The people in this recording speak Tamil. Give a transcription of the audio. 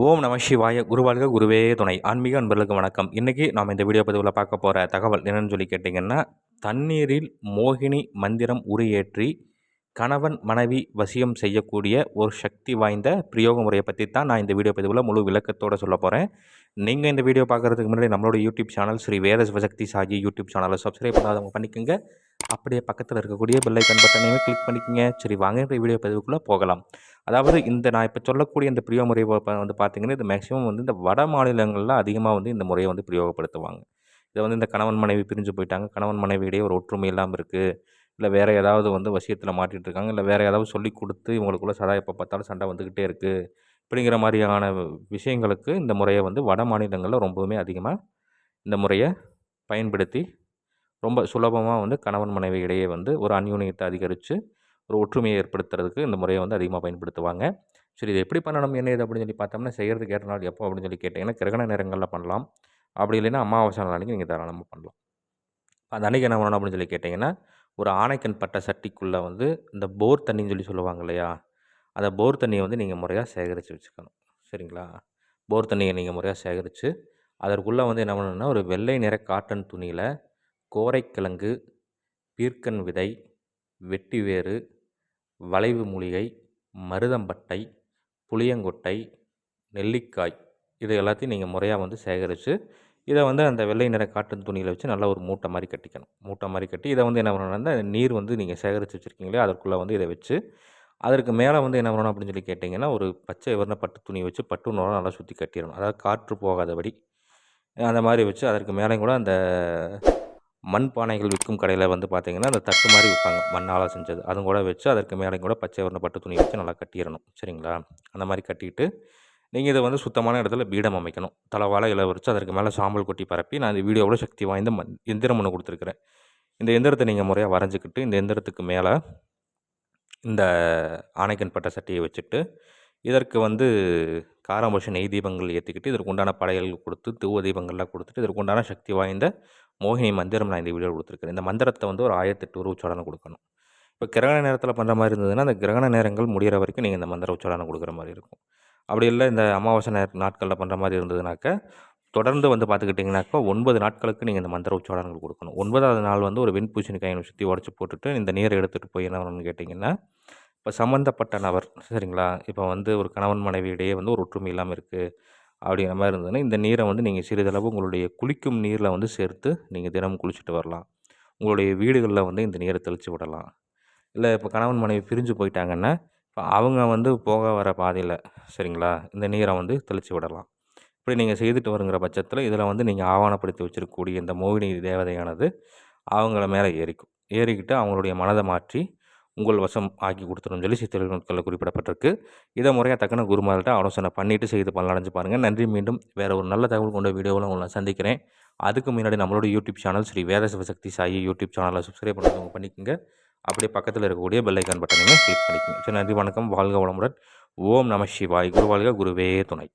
ஓம் நம சிவாய குருவாழ்க குருவே துணை. ஆன்மீக அன்பர்களுக்கு வணக்கம். இன்றைக்கி நாம் இந்த வீடியோ பதிவில் பார்க்க போகிற தகவல் என்னென்னு சொல்லி கேட்டிங்கன்னா தண்ணீரில் மோகினி மந்திரம் உரியேற்றி கணவன் மனைவி வசியம் செய்யக்கூடிய ஒரு சக்தி வாய்ந்த பிரயோக முறையை பற்றி தான் நான் இந்த வீடியோ பதிவில் முழு விளக்கத்தோடு சொல்ல போகிறேன் நீங்கள் இந்த வீடியோ பார்க்குறதுக்கு முன்னாடி நம்மளோட YouTube channel Sri Veda Sivasakthi Saji YouTube சேனலை சப்ஸ்கிரைப் பண்ணாதவங்க பண்ணிக்கோங்க. அப்படியே பக்கத்தில் இருக்கக்கூடிய பெல்லைக்கன் பட்டனையுமே கிளிக் பண்ணிக்கோங்க. சரி வாங்க இந்த வீடியோ பதிவுக்குள்ளே போகலாம். அதாவது இந்த நான் இப்போ சொல்லக்கூடிய இந்த பிரியோக முறை வந்து பார்த்திங்கன்னா இது மேக்ஸிமம் வந்து இந்த வட மாநிலங்களில் அதிகமாக வந்து இந்த முறையை வந்து பிரயோகப்படுத்துவாங்க. இதை வந்து இந்த கணவன் மனைவி பிரிஞ்சு போயிட்டாங்க. கணவன் மனைவியிடையே ஒரு ஒற்றுமை இல்லாமல் இருக்குது இல்லை வேறு ஏதாவது வந்து வசியத்தில் மாட்டிகிட்டு இருக்காங்க. இல்லை வேறு ஏதாவது சொல்லி கொடுத்து இவங்களுக்குள்ள சதா எப்போ பார்த்தாலும் சண்டை வந்துக்கிட்டே இருக்குது அப்படிங்கிற மாதிரியான விஷயங்களுக்கு இந்த முறையை வந்து வட மாநிலங்களில் ரொம்பவுமே அதிகமாக இந்த முறையை பயன்படுத்தி ரொம்ப சுலபமாக வந்து கணவன் மனைவி இடையே வந்து ஒரு அந்யூனியத்தை அதிகரித்து ஒரு ஒற்றுமையை ஏற்படுத்துறதுக்கு இந்த முறையை வந்து அதிகமாக பயன்படுத்துவாங்க. சரி இது எப்படி பண்ணணும்? என்ன இது அப்படின்னு சொல்லி பார்த்தோம்னா செய்கிறதுக்கு ஏற்ற நாள் எப்போ அப்படின்னு சொல்லி கேட்டிங்கன்னா கிரகண நேரங்களில் பண்ணலாம். அப்படி இல்லைன்னா அமாவாசை நாள் அன்றைக்கி நீங்கள் தாராளமாக பண்ணலாம். அந்த அன்றைக்கி என்ன பண்ணணும் அப்படின்னு சொல்லி கேட்டிங்கன்னா ஒரு ஆணைக்கண் பட்ட சட்டிக்குள்ளே வந்து இந்த போர் தண்ணின்னு சொல்லி சொல்லுவாங்க இல்லையா? அந்த போர் தண்ணியை வந்து நீங்கள் முறையாக சேகரித்து வச்சுக்கணும். சரிங்களா? போர் தண்ணியை நீங்கள் முறையாக சேகரித்து அதற்குள்ளே வந்து என்ன பண்ணணுன்னா ஒரு வெள்ளை நிற காட்டன் துணியில் கோரைக்கிழங்கு பீர்க்கன் விதை வெட்டி வேறு வளைவு மூலிகை மருதம்பட்டை புளியங்கொட்டை நெல்லிக்காய் இது எல்லாத்தையும் நீங்கள் முறையாக வந்து சேகரித்து இதை வந்து அந்த வெள்ளை நிற காட்டன் துணியில் வச்சு நல்லா ஒரு மூட்டை மாதிரி கட்டிக்கணும். மூட்டை மாதிரி கட்டி இதை வந்து என்ன பண்ணணும்னா நீர் வந்து நீங்கள் சேகரித்து வச்சுருக்கீங்களே அதற்குள்ளே வந்து இதை வச்சு அதற்கு மேலே வந்து என்ன பண்ணணும் அப்படின்னு சொல்லி கேட்டிங்கன்னா ஒரு பச்சை வர்ண பட்டு துணி வச்சு பட்டு நோரம் நல்லா சுற்றி கட்டிடணும். அதாவது காற்று போகாதபடி. அந்த மாதிரி வச்சு அதற்கு மேலே கூட அந்த மண் பானைகள் விற்கும் கடையில் வந்து பார்த்திங்கன்னா அந்த தட்டு மாதிரி விற்பாங்க மண்ணால் செஞ்சது. அதுவும் கூட வச்சு அதற்கு மேலே கூட பச்சை வர்ண பட்டு துணி வச்சு நல்லா கட்டிடணும். சரிங்களா? அந்த மாதிரி கட்டிட்டு நீங்கள் இதை வந்து சுத்தமான இடத்துல பீடம் அமைக்கணும். தலைவாழை இலை வச்சு அதற்கு மேலே சாம்பல் கொட்டி பரப்பி நான் இந்த வீடியோவில் சக்தி வாய்ந்த ம எந்திரம் ஒன்று கொடுத்துருக்குறேன். இந்த எந்திரத்தை நீங்கள் முறையாக வரைஞ்சிக்கிட்டு இந்த எந்திரத்துக்கு மேலே இந்த ஆணைக்கன் பட்ட சட்டியை வச்சுட்டு இதற்கு வந்து காராம்பஷ நெய் தீபங்கள் ஏற்றிக்கிட்டு இதற்கு உண்டான படையல் கொடுத்து தூவ தீபங்கள்லாம் கொடுத்துட்டு இதற்கு உண்டான சக்தி வாய்ந்த மோகினி மந்திரம் நான் இந்த வீடியோவில் கொடுத்துருக்கேன் இந்த மந்திரத்தை வந்து ஒரு ஆயிரத்தெட்டு ஒரு உச்சாரணம் கொடுக்கணும். இப்போ கிரகண நேரத்தில் பண்ணுற மாதிரி இருந்ததுன்னா அந்த கிரகண நேரங்கள் முடிகிற வரைக்கும் நீங்கள் இந்த மந்திர உச்சாரணம் கொடுக்குற மாதிரி இருக்கும். அப்படி இல்லை இந்த அமாவாசை நேர நாட்களில் பண்ணுற மாதிரி இருந்ததுனாக்க தொடர்ந்து வந்து பார்த்துக்கிட்டிங்கனாக்கா ஒன்பது நாட்களுக்கு நீங்கள் இந்த மந்திர உச்சாரணங்கள் கொடுக்கணும். ஒன்பதாவது நாள் வந்து ஒரு வெண்பூசணிக்காயை சுற்றி உடச்சி போட்டுட்டு இந்த நீரை எடுத்துகிட்டு போய் என்ன பண்ணணும்னு கேட்டிங்கன்னா இப்போ சம்மந்தப்பட்ட நபர் சரிங்களா? இப்போ வந்து ஒரு கணவன் மனைவியிடையே வந்து ஒரு ஒற்றுமை இல்லாமல் இருக்குது அப்படிங்கிற மாதிரி இருந்ததுன்னா இந்த நீரை வந்து நீங்கள் சிறிதளவு உங்களுடைய குளிக்கும் நீரில் வந்து சேர்த்து நீங்கள் தினமும் குளிச்சுட்டு வரலாம். உங்களுடைய வீடுகளில் வந்து இந்த நீரை தெளித்து விடலாம். இல்லை இப்போ கணவன் மனைவி பிரிஞ்சு போயிட்டாங்கன்னா இப்போ அவங்க வந்து போக வர பாதையில் சரிங்களா இந்த நீரை வந்து தெளித்து விடலாம். இப்படி நீங்கள் செய்துட்டு வருங்கிற பட்சத்தில் இதில் வந்து நீங்கள் ஆவணப்படுத்தி வச்சுருக்கக்கூடிய இந்த மோகினி தேவதையானது அவங்கள மேலே ஏறிக்கும். ஏறிக்கிட்டு அவங்களுடைய மனதை மாற்றி உங்கள் வசம் ஆக்கி கொடுத்துரும் சொல்லி சித்திரை நூட்களில் குறிப்பிடப்பட்டிருக்கு. இதை முறையாக தக்கன குருமார்கிட்ட ஆலோசனை பண்ணிவிட்டு செய்து பலனடைஞ்சு பாருங்கள் நன்றி. மீண்டும் வேறு ஒரு நல்ல தகவல் கொண்ட வீடியோவில் உங்களை சந்திக்கிறேன். அதுக்கு முன்னாடி நம்மளோட YouTube channel Sri Veda Sivasakthi Sai YouTube சேனலை சப்ஸ்கிரைப் பண்ணுறவங்க பண்ணிக்கோங்க. அப்படியே பக்கத்தில் இருக்கக்கூடிய பெல்லைக்கான் பட்டனையும் கிளிக் பண்ணிக்கோங்க. சரி நன்றி. வணக்கம். வாழ்க வளமுடன். ஓம் நம சிவாய். குருவாழ்க குருவே துணை.